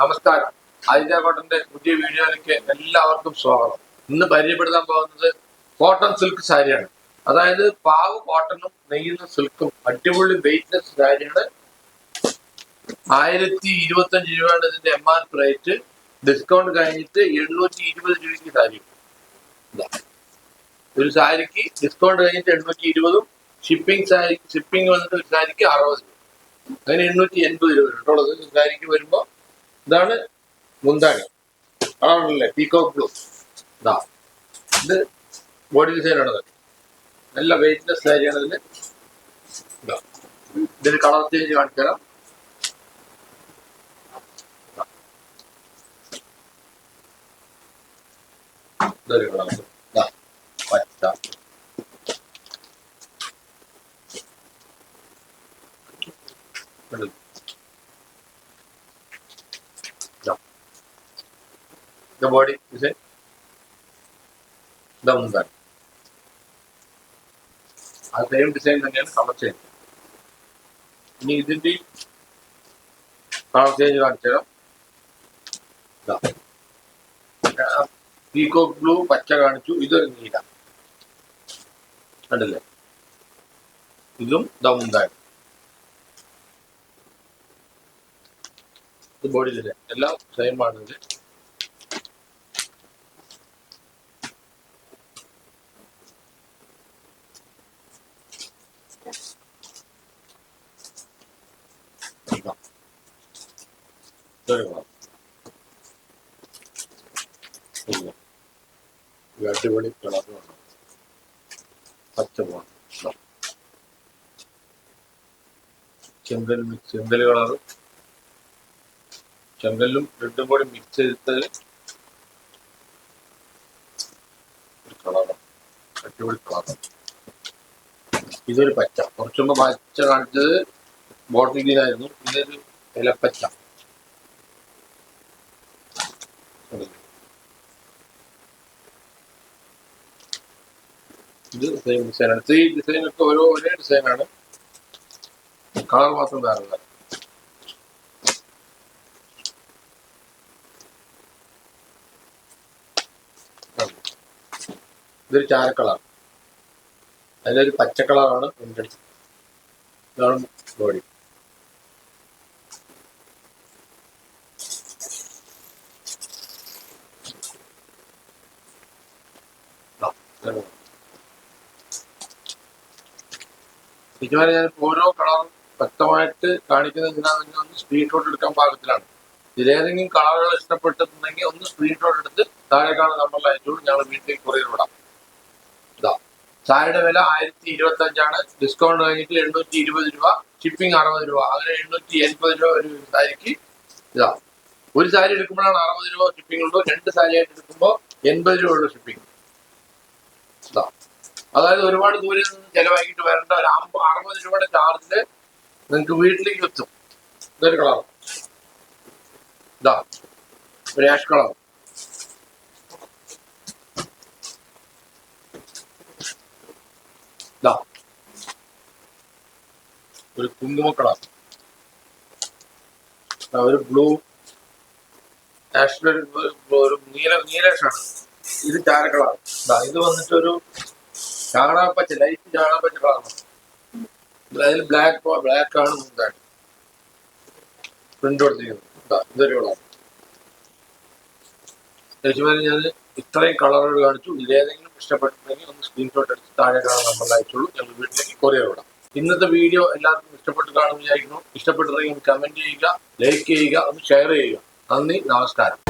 നമസ്കാരം. ആദിത്യ കോട്ടന്റെ പുതിയ വീഡിയോയിലേക്ക് എല്ലാവർക്കും സ്വാഗതം. ഇന്ന് പരിചയപ്പെടുത്താൻ പോകുന്നത് കോട്ടൺ സിൽക്ക് സാരിയാണ്. അതായത് പാവ് കോട്ടണും നെയ്യുന്ന സിൽക്കും അടിപൊളി വെയിറ്റ്ലെസ് സാരിയാണ്. ആയിരത്തി ഇരുപത്തഞ്ച് രൂപയാണ് ഇതിന്റെ M R P rate discount കഴിഞ്ഞിട്ട് എണ്ണൂറ്റി ഇരുപത് രൂപയ്ക്ക് സാരി. ഒരു സാരിക്ക് ഡിസ്കൗണ്ട് കഴിഞ്ഞിട്ട് എണ്ണൂറ്റി ഇരുപതും ഷിപ്പിംഗ് സാരി ഷിപ്പിംഗ് വന്നിട്ട് ഒരു സാരിക്ക് അറുപത് രൂപ. അങ്ങനെ എണ്ണൂറ്റി എൺപത് രൂപ. കേട്ടോളത് സാരിക്ക് വരുമ്പോ ഇതാണ് മുന്താണി ആണല്ലേ പീക്കോ ബ്ലൂ ഇതാ ഇത് ബോഡി ഡിസൈൻ ആണത് നല്ല വെയിറ്റ്ലെസ് സാരിയാണ് ഇതിന് ഇതാ ഇതിന് കളർ ചേഞ്ച് കാണിച്ചു തരാം ഇതൊരു കളർ പച്ച. ഇത് ബോഡി ഡിസൈൻ ഇതാ മുന്താണി ആ സെയിം ഡിസൈൻ തന്നെയാണ് കളർ ചേഞ്ച് ഇനി ഇതിന്റെ കളർ ചേഞ്ച് കാണിച്ചു തരാം പീകോ ബ്ലൂ പച്ച കാണിച്ചു ഇതൊരു നീല കണ്ടില്ലേ ഇതും ദമുണ്ടായി ഇത് ബോഡി ഡിസൈൻ എല്ലാം സെയിം ആണ് ഇത് ഇതാ. ഇതൊരു കളർ ഇല്ല. ഈ അടിപൊളി കളറാണ് പച്ച പോണം ചെങ്കൽ മിക്സ് ചെങ്കൽ കളറ്. ചെങ്കല്ലും റെഡും കൂടി മിക്സ് ചെയ്തിട്ട് ഒരു കളറാണ് അടിപൊളി കളറാണ് ഇതൊരു പച്ച. കുറച്ചുമ്പോ പച്ച കാണിച്ചത് ബോട്ടിൽ ഇതൊരു ഇലപ്പച്ച. ഇത് സെയിം ഡിസൈനാണ് ഡിസൈൻ ഒക്കെ ഓരോ ഒരേ ഡിസൈനാണ് കളർ മാത്രം വേറെ ഇതൊരു ചാര കളർ. അതിലൊരു പച്ച കളറാണ് എന്റെ ഇതാണ് ബോഡി ഇതുവരെ ഞാൻ ഓരോ കളറും വ്യക്തമായിട്ട് കാണിക്കുന്ന എന്തിനാണെന്ന് ഒന്ന് സ്ക്രീൻഷോട്ട് എടുക്കാൻ പാകത്തിലാണ്. ഇതിലേതെങ്കിലും കളറുകൾ ഇഷ്ടപ്പെട്ടിട്ടുണ്ടെങ്കിൽ ഒന്ന് സ്ക്രീൻഷോട്ട് എടുത്ത് താഴെ കാണുന്ന അയച്ചോളൂ ഞങ്ങൾ വീട്ടിലേക്ക് കൊറിയർ വിടാം. ഇതാ. ചായയുടെ വില ആയിരത്തി ഇരുപത്തി അഞ്ചാണ് ഡിസ്കൗണ്ട് കഴിഞ്ഞിട്ട് എണ്ണൂറ്റി ഇരുപത് രൂപ ഷിപ്പിംഗ് അറുപത് രൂപ. അങ്ങനെ എണ്ണൂറ്റി എൺപത് രൂപ ഒരു സാരിക്ക് ഇതാ. ഒരു സാരി എടുക്കുമ്പോഴാണ് അറുപത് രൂപ ഷിപ്പിംഗ് ഉള്ളൂ. രണ്ട് സാരി ആയിട്ട് എടുക്കുമ്പോൾ എൺപത് രൂപ ഉള്ളൂ ഷിപ്പിംഗ് ഇതാ. അതായത് ഒരുപാട് ദൂരെ നിന്ന് ചെലവാക്കിയിട്ട് വരേണ്ട ഒരു അമ്പത് അറുപത് രൂപയുടെ ചാർജിൽ നിങ്ങൾക്ക് വീട്ടിലേക്ക് എത്തും. ഇതൊരു കളർ ഇതാ ഒരു ആഷ് കളർ ഇതാ ഒരു കുങ്കുമ ഒരു ബ്ലൂ ആഷിന്റെ ഒരു നീല നീലേഷാണ് ഇത് ചാരക്കളാണ് ഇത് വന്നിട്ട് ഒരു ചാണകപ്പച്ച ലൈറ്റ് ചാണാപ്പച്ച കളറാണ് അതിൽ ബ്ലാക്ക് ബ്ലാക്ക് ആണ് മുന്താണി പ്രിന്റ് കൊടുത്തിരിക്കുന്നത് ഇതാ, ഇതൊരു ഞാൻ ഇത്രയും കളറുകൾ കാണിച്ചു. ഇതിലേതെങ്കിലും ഇഷ്ടപ്പെട്ടിട്ടുണ്ടെങ്കിൽ ഒന്ന് സ്ക്രീൻഷോട്ട് എടുത്ത് താഴെ കാണാൻ നമ്മൾ അയച്ചുള്ളൂ ഞങ്ങൾ വീട്ടിലേക്ക് കൊറിയർ വിടാം. ഇന്നത്തെ വീഡിയോ എല്ലാവർക്കും ഇഷ്ടപ്പെട്ട് കാണുമെന്ന് വിചാരിക്കുന്നു. ഇഷ്ടപ്പെട്ടിട്ടുണ്ടെങ്കിൽ കമന്റ് ചെയ്യുക ലൈക്ക് ചെയ്യുക ഒന്ന് ഷെയർ ചെയ്യുക. നന്ദി നമസ്കാരം.